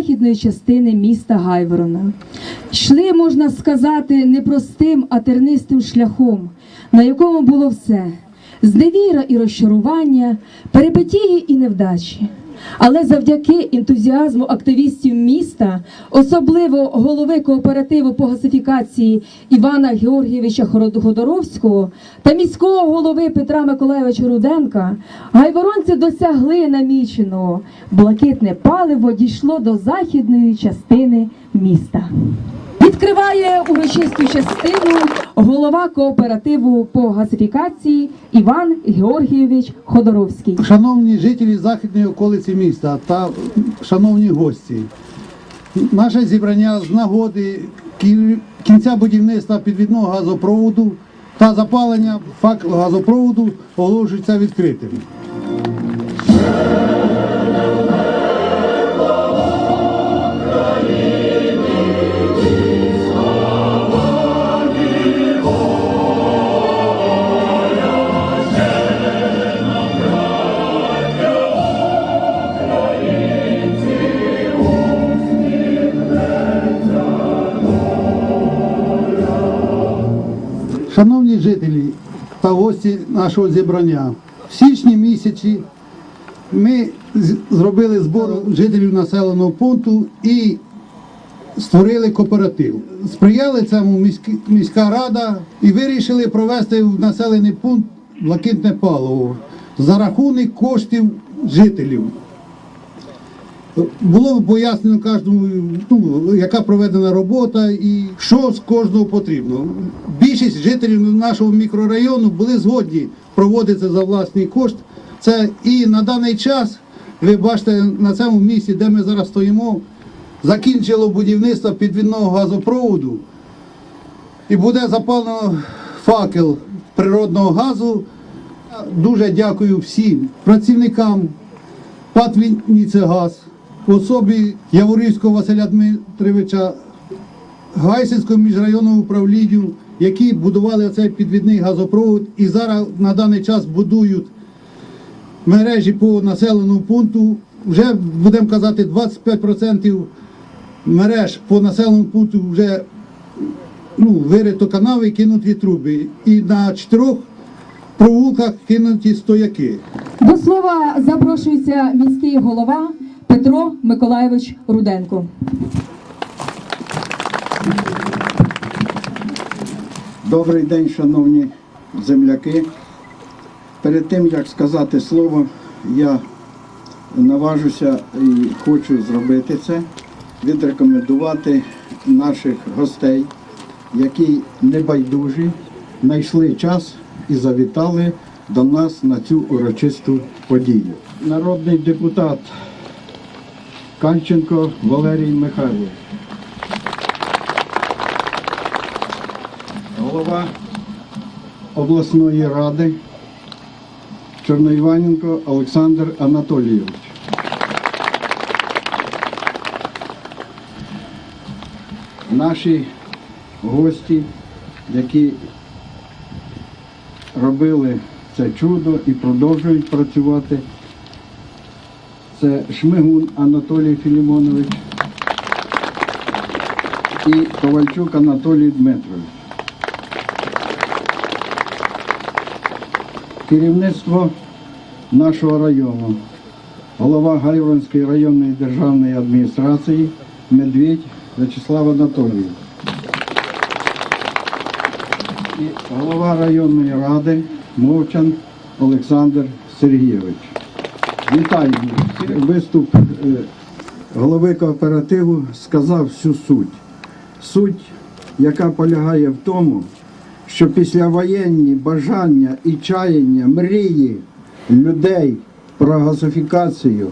західної частини міста Гайворона. Йшли, можна сказати, непростим, а тернистим шляхом, на якому було все зневіра і розчарування, перипетії і невдачі. Але завдяки ентузіазму активістів міста, особливо голови кооперативу по газифікації Івана Георгійовича Ходоровського та міського голови Петра Миколайовича Руденка, гайворонці досягли наміченого. Блакитне паливо дійшло до західної частини міста. Відкриває урочисту частину голова кооперативу по газифікації Іван Георгійович Ходоровський. Шановні жителі західної околиці міста та шановні гості, наше зібрання з нагоди кі- кінця будівництва підвідного газопроводу та запалення факелу газопроводу оголошується відкритим. Та гості нашого зібрання, в січні місяці ми зробили збор жителів населеного пункту і створили кооператив. Сприяли цьому міська рада і вирішили провести в населений пункт блакитне паливо за рахунок коштів жителів. Було пояснено кожному, ну, яка проведена робота і що з кожного потрібно. Більшість жителів нашого мікрорайону були згодні проводити за власний кошт. Це і на даний час, ви бачите, на цьому місці, де ми зараз стоїмо, закінчило будівництво підвідного газопроводу і буде запалено факел природного газу. Дуже дякую всім працівникам ПАТ «Вінницегаз», особі Яворівського Василя Дмитровича, Гайсинського міжрайонного управлінню, які будували цей підвідний газопровод і зараз на даний час будують мережі по населеному пункту. Вже будемо казати, 25% мереж по населеному пункту вже ну, вирито канави і кинуті труби. І на чотирьох провулках кинуті стояки. До слова запрошується міський голова Петро Миколайович Руденко. Добрий день, шановні земляки. Перед тим як сказати слово, я наважуся і хочу зробити це, відрекомендувати наших гостей, які небайдужі, знайшли час і завітали до нас на цю урочисту подію. Народний депутат Канченко Валерій Михайлович. голова обласної ради Чорноіваненко Олександр Анатолійович. Наші гості, які робили це чудо і продовжують працювати, це Шмигун Анатолій Філімонович і Ковальчук Анатолій Дмитрович. керівництво нашого району, голова Гайворонської районної державної адміністрації Медведь Вячеслав Анатолійович. І голова районної ради Мовчан Олександр Сергійович. Вітаю. Виступ е, голови кооперативу сказав всю суть. Суть, яка полягає в тому, що післявоєнні бажання і чаяння, мрії людей про газифікацію,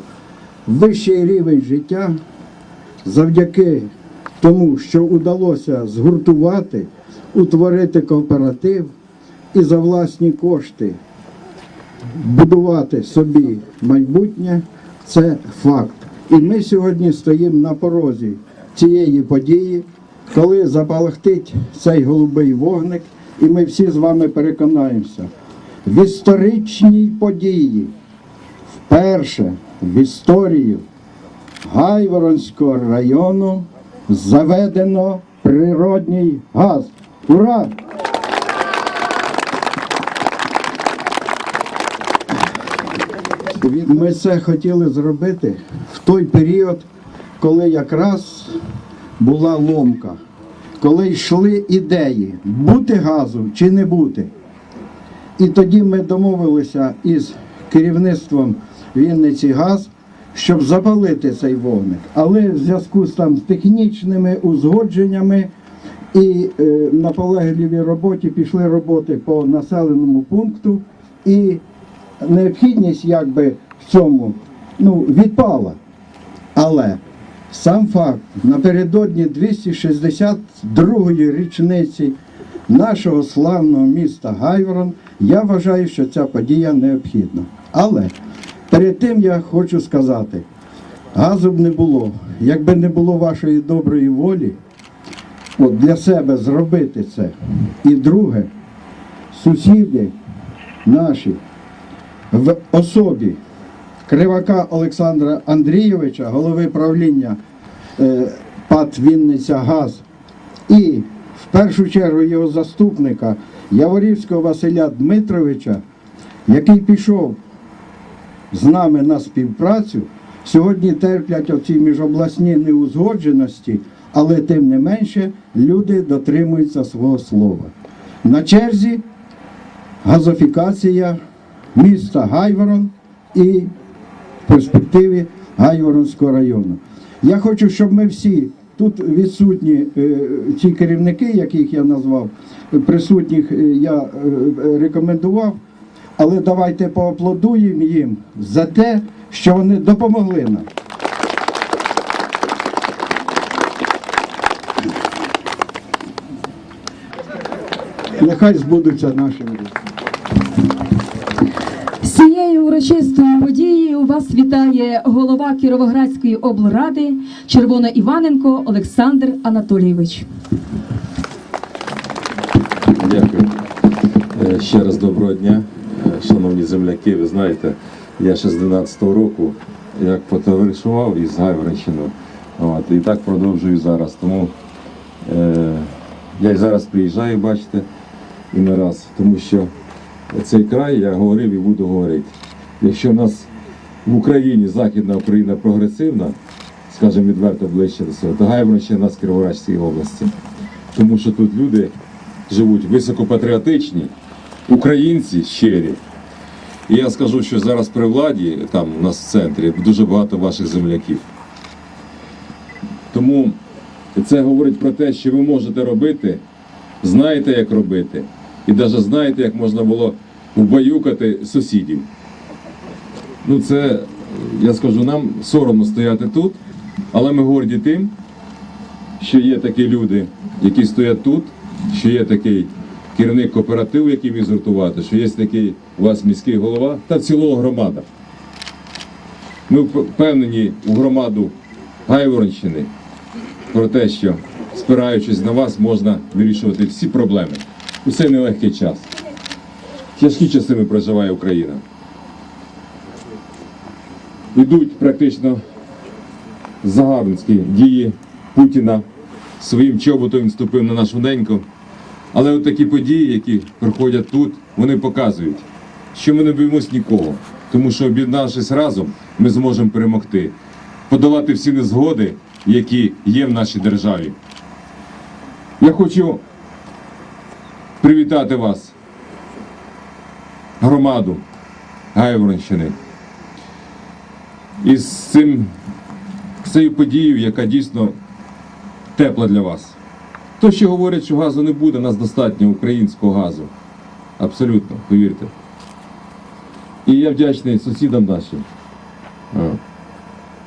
вищий рівень життя завдяки тому, що вдалося згуртувати, утворити кооператив і за власні кошти будувати собі майбутнє, це факт. І ми сьогодні стоїмо на порозі цієї події, коли запалахтить цей голубий вогник, і ми всі з вами переконаємося в історичній події, вперше в історії Гайворонського району заведено природній газ. Ура! Ми це хотіли зробити в той період, коли якраз була ломка, коли йшли ідеї, бути газу чи не бути. І тоді ми домовилися із керівництвом Вінниці Газ, щоб запалити цей вогник. Але в зв'язку з там з технічними узгодженнями і е, наполегливій роботі пішли роботи по населеному пункту, і необхідність якби в цьому ну, відпала. Але сам факт напередодні 262-ї річниці нашого славного міста Гайворон, я вважаю, що ця подія необхідна. Але перед тим я хочу сказати, газу б не було, якби не було вашої доброї волі, от для себе зробити це. І друге, сусіди наші в особі Кривака Олександра Андрійовича, голови правління е, ПАТ Вінниця Газ, і в першу чергу його заступника Яворівського Василя Дмитровича, який пішов з нами на співпрацю, сьогодні терплять оці міжобласні неузгодженості, але тим не менше люди дотримуються свого слова. На черзі газофікація міста Гайворон і перспективі Гайворонського району. Я хочу, щоб ми всі тут відсутні е, ці керівники, яких я назвав, присутніх е, я е, рекомендував, але давайте поаплодуємо їм за те, що вони допомогли нам. Нехай збудуться наші цією урочистою подією вас вітає голова Кіровоградської облради Червона Іваненко Олександр Анатолійович. Дякую. Е, Ще раз доброго дня, Е, шановні земляки. Ви знаєте, я ще з 12-го року як потоваришував із Гайворонщиною. От, і так продовжую зараз. Тому е, я і зараз приїжджаю, бачите, і не раз. Тому що цей край, я говорив і буду говорити. Якщо в нас в Україні Західна Україна прогресивна, скажімо відверто ближче до цього, то у нас в області. Тому що тут люди живуть високопатріотичні, українці щирі. І я скажу, що зараз при владі, там у нас в центрі, дуже багато ваших земляків. Тому це говорить про те, що ви можете робити, знаєте, як робити, і навіть знаєте, як можна було вбаюкати сусідів. Ну, це, я скажу, нам соромно стояти тут, але ми горді тим, що є такі люди, які стоять тут, що є такий керівник кооперативу, який міг згуртувати, що є такий у вас міський голова та цілого громада. Ми впевнені у громаду Гайворонщини про те, що спираючись на вас, можна вирішувати всі проблеми у цей нелегкий час. Тяжкі часи ми проживає Україна. Йдуть практично загарбницькі дії Путіна. Своїм чоботом він вступив на нашу неньку. Але от такі події, які проходять тут, вони показують, що ми не боїмось нікого. Тому що об'єднавшись разом, ми зможемо перемогти, подолати всі незгоди, які є в нашій державі. Я хочу привітати вас, громаду Гайворонщини, із цим, цією подією, яка дійсно тепла для вас. То, що говорять, що газу не буде, нас достатньо українського газу. Абсолютно, повірте. І я вдячний сусідам нашим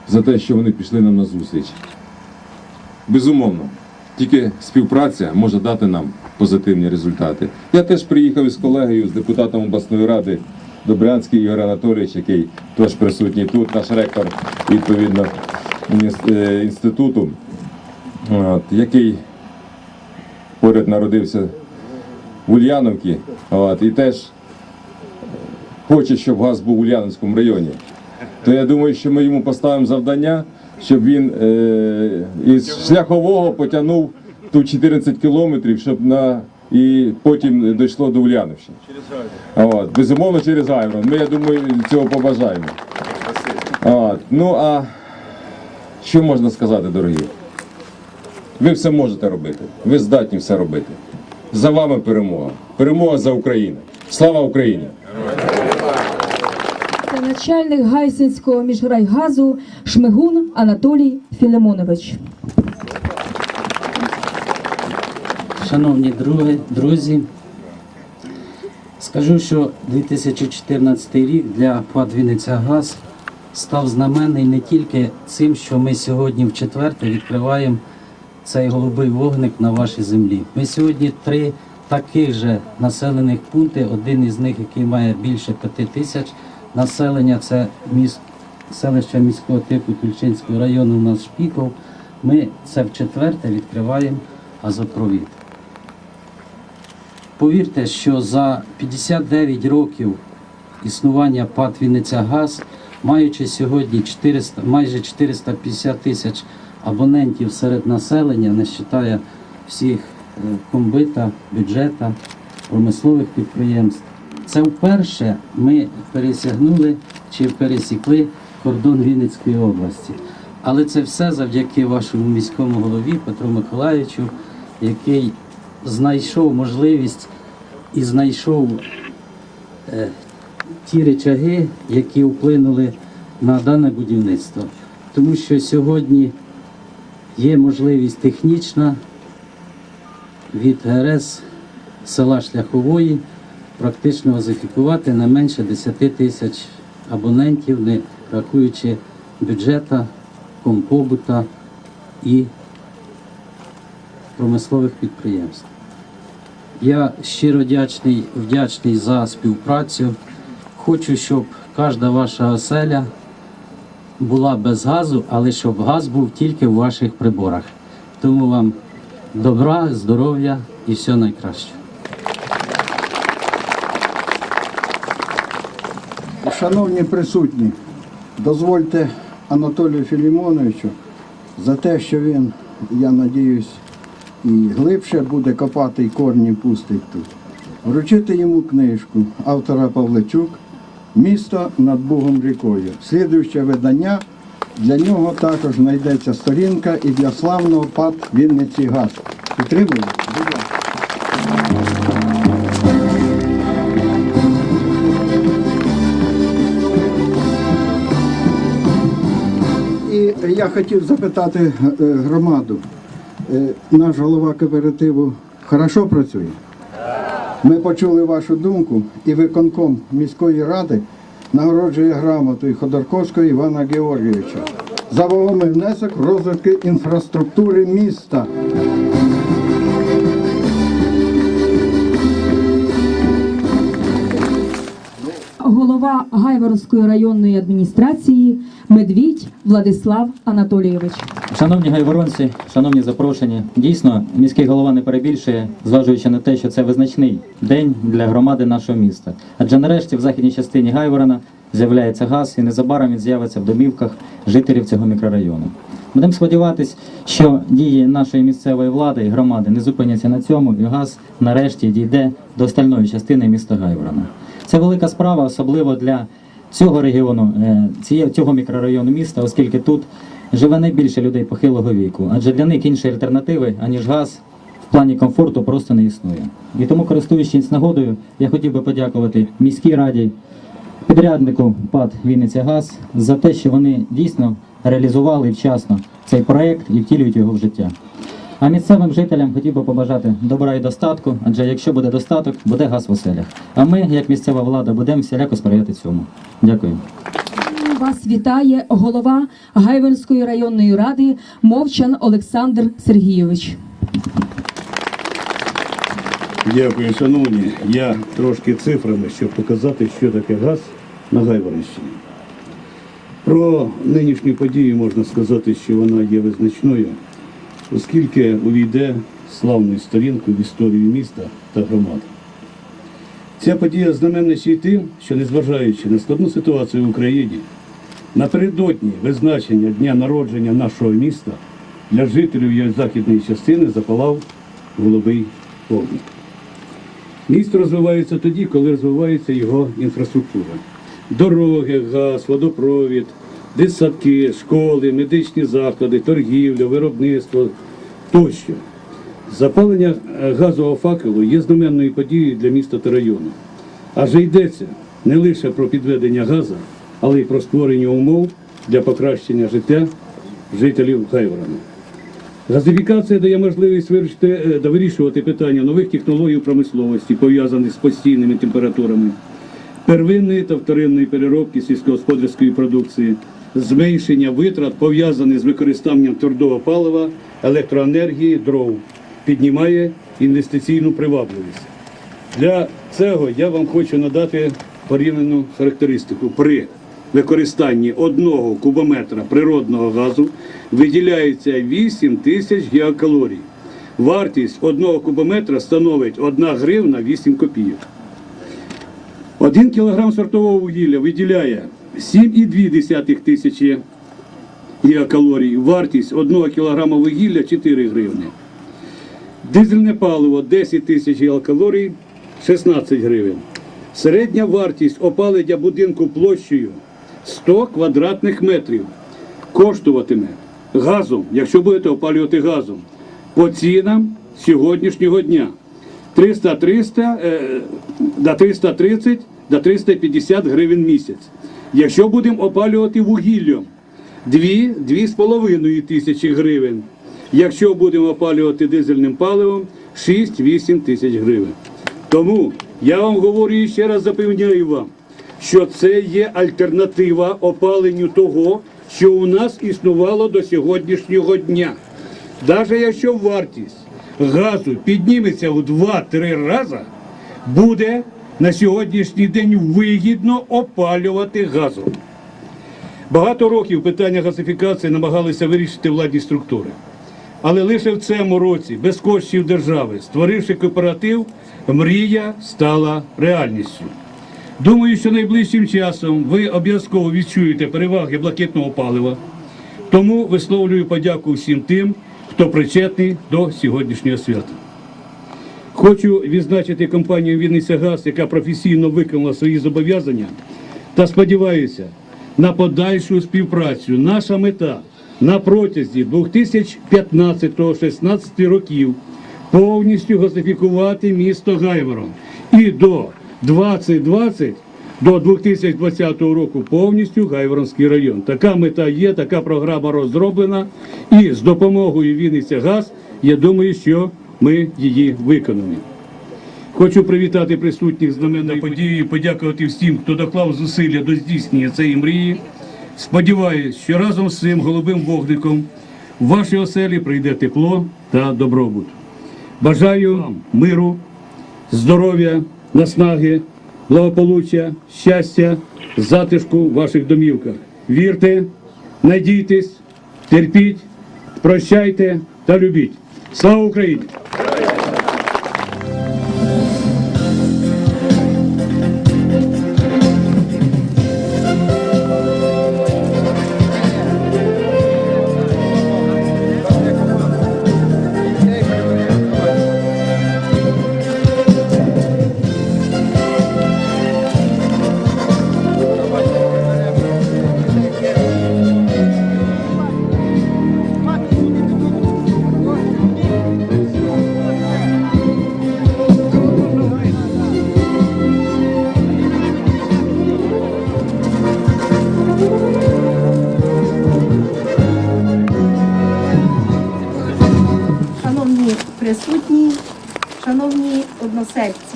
за те, що вони пішли нам на зустріч. Безумовно, тільки співпраця може дати нам позитивні результати. Я теж приїхав із колегою, з депутатом обласної ради Добрянський Ігор Анатолійович, який теж присутній тут, наш ректор відповідно е, інституту, от, який поряд народився в Ульяновці, от, і теж хоче, щоб газ був у Ульяновському районі. то я думаю, що ми йому поставимо завдання, щоб він е, із шляхового потягнув ту 14 кілометрів, щоб на і потім дійшло до Ульяновщини. От, безумовно, через Гайврон. Ми, я думаю, цього побажаємо. От, ну а що можна сказати, дорогі? Ви все можете робити. Ви здатні все робити. За вами перемога. Перемога за Україну. Слава Україні! Це начальник Гайсинського міжрайгазу Шмигун Анатолій Філимонович. Шановні друзі, скажу, що 2014 рік для ПАД Вінниця Газ став знаменний не тільки цим, що ми сьогодні в четверте відкриваємо цей голубий вогник на вашій землі. Ми сьогодні три таких же населених пункти, один із них, який має більше п'яти тисяч населення, це міст, селище міського типу Тульчинського району у нас Шпіков. Ми це в четверте відкриваємо газопровід. Повірте, що за 59 років існування ПАТ Вінниця Газ, маючи сьогодні 400, майже 450 тисяч абонентів серед населення, не вважає всіх е, комбита, бюджета, промислових підприємств. Це вперше ми пересягнули чи пересікли кордон Вінницької області. Але це все завдяки вашому міському голові Петру Миколаївичу, який знайшов можливість і знайшов е, ті речаги, які вплинули на дане будівництво. Тому що сьогодні є можливість технічна від ГРС села Шляхової практично газифікувати не менше 10 тисяч абонентів, не рахуючи бюджета, компобута і промислових підприємств. Я щиро вдячний, вдячний за співпрацю. Хочу, щоб кожна ваша оселя була без газу, але щоб газ був тільки в ваших приборах. Тому вам добра, здоров'я і все найкраще. Шановні присутні, дозвольте Анатолію Філімоновичу за те, що він, я надіюсь, і глибше буде копати і корні пустить тут. Вручити йому книжку автора Павличук Місто над Бугом рікою. Слідуюче видання. Для нього також знайдеться сторінка і для славного ПАД Вінниці Газ. Ласка. І я хотів запитати е, громаду. Е, Наш голова кооперативу хорошо працює? Ми почули вашу думку, і виконком міської ради нагороджує грамотою Ходорковського Івана Георгійовича за вагомий внесок розвитки інфраструктури міста. Голова Гайворонської районної адміністрації Медвідь Владислав Анатолійович. Шановні гайворонці, шановні запрошені, дійсно міський голова не перебільшує, зважуючи на те, що це визначний день для громади нашого міста. Адже нарешті в західній частині Гайворона з'являється газ, і незабаром він з'явиться в домівках жителів цього мікрорайону. Будемо сподіватися, що дії нашої місцевої влади і громади не зупиняться на цьому, і газ нарешті дійде до остальної частини міста Гайворона. Це велика справа, особливо для цього регіону, е, цього мікрорайону міста, оскільки тут живе найбільше людей похилого віку, адже для них іншої альтернативи, аніж газ, в плані комфорту просто не існує. І тому, користуючись нагодою, я хотів би подякувати міській раді, підряднику ПАД Вінниця Газ за те, що вони дійсно реалізували вчасно цей проект і втілюють його в життя. А місцевим жителям хотів би побажати добра і достатку, адже якщо буде достаток, буде газ в оселях. А ми, як місцева влада, будемо всіляко сприяти цьому. Дякую. Вас вітає голова Гайворонської районної ради Мовчан Олександр Сергійович. Дякую, шановні. Я трошки цифрами, щоб показати, що таке газ на Гайворонщині. Про нинішню подію можна сказати, що вона є визначною, оскільки увійде славною сторінкою в історію міста та громади. Ця подія знаменна й тим, що незважаючи на складну ситуацію в Україні, Напередодні визначення дня народження нашого міста для жителів його західної частини запалав голубий вогник. Місто розвивається тоді, коли розвивається його інфраструктура. Дороги, газ, водопровід, дитсадки, школи, медичні заклади, торгівля, виробництво тощо. Запалення е, газового факелу є знаменною подією для міста та району. Адже йдеться не лише про підведення газу, але й про створення умов для покращення життя жителів Гайворона. Газифікація дає можливість вирішити, е, вирішувати питання нових технологій промисловості, пов'язаних з постійними температурами, первинної та вторинної переробки сільськогосподарської продукції, зменшення витрат, пов'язаних з використанням твердого палива, електроенергії, дров, піднімає інвестиційну привабливість. Для цього я вам хочу надати порівняну характеристику. При використанні одного кубометра природного газу виділяється 8 тисяч гігакалорій. Вартість одного кубометра становить 1 гривна 8 копійок. Один кілограм сортового вугілля виділяє 7,2 тисячі гігакалорій. Вартість 1 кілограма вугілля 4 гривни. Дизельне паливо 10 тисяч гігакалорій 16 гривень. Середня вартість опалення будинку площею 100 квадратних метрів коштуватиме газом, якщо будете опалювати газом, по цінам сьогоднішнього дня 300 300 е, до 330 до 350 гривень місяць. Якщо будемо опалювати вугіллям 2-2,5 тисячі гривень. Якщо будемо опалювати дизельним паливом 6-8 тисяч гривень. Тому я вам говорю і ще раз запевняю вам, що це є альтернатива опаленню того, що у нас існувало до сьогоднішнього дня. Навіть якщо вартість газу підніметься у 2-3 рази, буде на сьогоднішній день вигідно опалювати газом. Багато років питання газифікації намагалися вирішити владні структури. Але лише в цьому році, без коштів держави, створивши кооператив, мрія стала реальністю. Думаю, що найближчим часом ви обов'язково відчуєте переваги блакитного палива. Тому висловлюю подяку всім тим, хто причетний до сьогоднішнього свята. Хочу відзначити компанію Вінниця Газ, яка професійно виконала свої зобов'язання, та сподіваюся на подальшу співпрацю. Наша мета на протязі 2015-16 років повністю газифікувати місто Гайворон і до 2020 до 2020 року повністю Гайворонський район. Така мета є, така програма розроблена, і з допомогою Вінниця Газ, я думаю, що ми її виконаємо. Хочу привітати присутніх з знаменною подією, подякувати всім, хто доклав зусилля до здійснення цієї мрії. Сподіваюсь, що разом з цим голубим вогником в вашій оселі прийде тепло та добробут. Бажаю вам миру, здоров'я, наснаги, благополуччя, щастя, затишку в ваших домівках. Вірте, надійтесь, терпіть, прощайте та любіть. Слава Україні!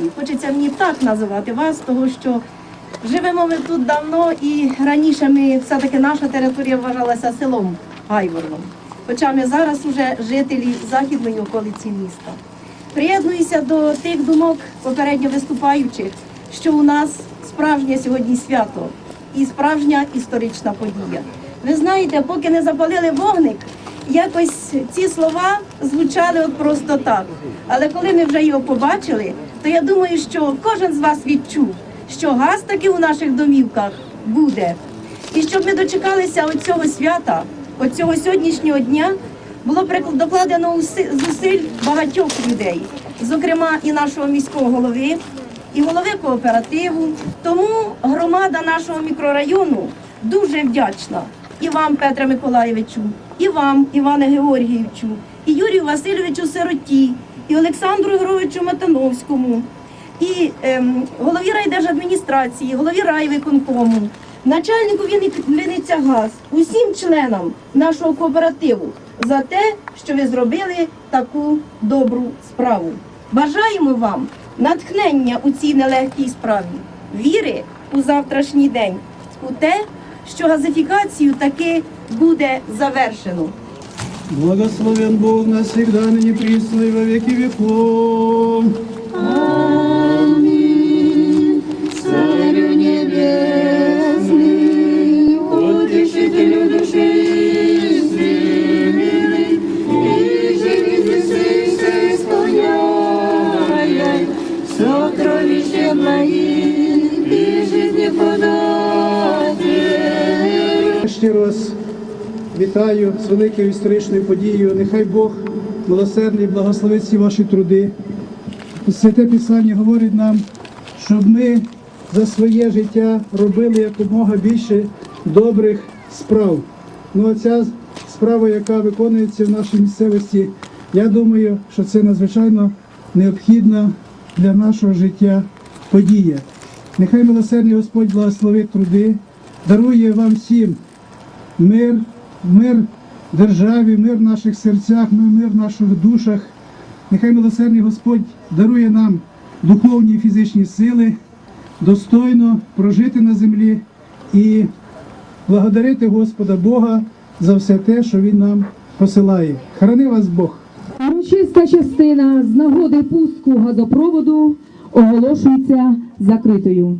Односельці, хочеться мені так називати вас, того що живемо ми тут давно і раніше ми все-таки наша територія вважалася селом Гайворном. Хоча ми зараз уже жителі західної околиці міста. Приєднуюся до тих думок попередньо виступаючих, що у нас справжнє сьогодні свято і справжня історична подія. Ви знаєте, поки не запалили вогник, якось ці слова звучали от просто так. Але коли ми вже його побачили, то я думаю, що кожен з вас відчув, що газ таки у наших домівках буде. І щоб ми дочекалися оцього свята, оцього сьогоднішнього дня, було докладено зусиль багатьох людей, зокрема і нашого міського голови, і голови кооперативу. Тому громада нашого мікрорайону дуже вдячна і вам, Петре Миколаєвичу, і вам, Іване Георгійовичу, і Юрію Васильовичу Сироті, і Олександру Геровичу Матановському, і ем, голові райдержадміністрації, голові райвиконкому, начальнику Вінни- Вінниця Газ, усім членам нашого кооперативу за те, що ви зробили таку добру справу. Бажаємо вам натхнення у цій нелегкій справі, віри у завтрашній день, у те, що газифікацію таки буде завершено. Благословен Бог навсегда, ныне присно и во веки веков. Аминь. Вітаю з великою історичною подією. Нехай Бог милосердний благословить всі ваші труди. Святе Писання говорить нам, щоб ми за своє життя робили якомога більше добрих справ. Ну, а ця справа, яка виконується в нашій місцевості, я думаю, що це надзвичайно необхідна для нашого життя подія. Нехай милосердний Господь благословить труди, дарує вам всім мир, мир державі, мир в наших серцях, мир в наших душах. Нехай милосердний Господь дарує нам духовні і фізичні сили, достойно прожити на землі і благодарити Господа Бога за все те, що Він нам посилає. Храни вас Бог! Урочиста частина з нагоди пуску газопроводу оголошується закритою.